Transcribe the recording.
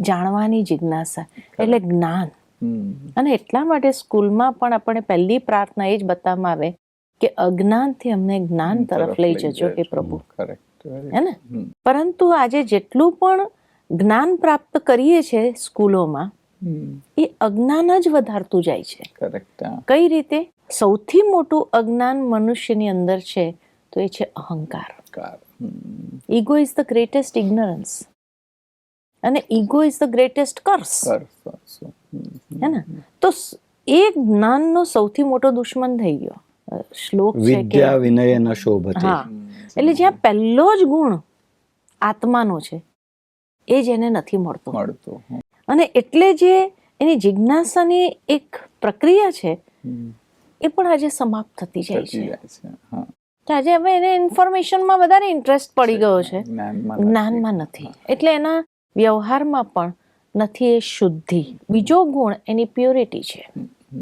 જાણવાની જિજ્ઞાસા એટલે જ્ઞાન. અને એટલા માટે સ્કૂલમાં પણ આપણે પહેલી પ્રાર્થના એ જ બતાવવામાં આવે કે અજ્ઞાનથી અમને જ્ઞાન તરફ લઈ જજો કે પ્રભુ. હે ને? પરંતુ આજે જેટલું પણ જ્ઞાન પ્રાપ્ત કરીએ છે સ્કૂલોમાં એ અજ્ઞાન જ વધારતું જાય છે. કઈ રીતે? સૌથી મોટું અજ્ઞાન મનુષ્યની અંદર છે તો એ છે અહંકાર. Ego is the greatest ignorance અને ego is the greatest curse. હે ને તો એ જ્ઞાનનો સૌથી મોટો દુશ્મન થઈ ગયો. શ્લોક છે વિદ્યા વિનય ન શોભતે. હા. એટલે જ્યાં પહેલો જ ગુણ આત્માનો છે એ જેને નથી મળતો. મળતું અને એટલે જે એની જિજ્ઞાસાની એક પ્રક્રિયા છે એ પણ આજે સમાપ્ત થતી જાય છે. આજે હવે એને ઇન્ફોર્મેશનમાં વધારે ઇન્ટરેસ્ટ પડી ગયો છે. જ્ઞાનમાં નથી. એટલે એના વ્યવહારમાં પણ નથી એ શુદ્ધિ બીજો ગુણ એની પ્યોરિટી છે.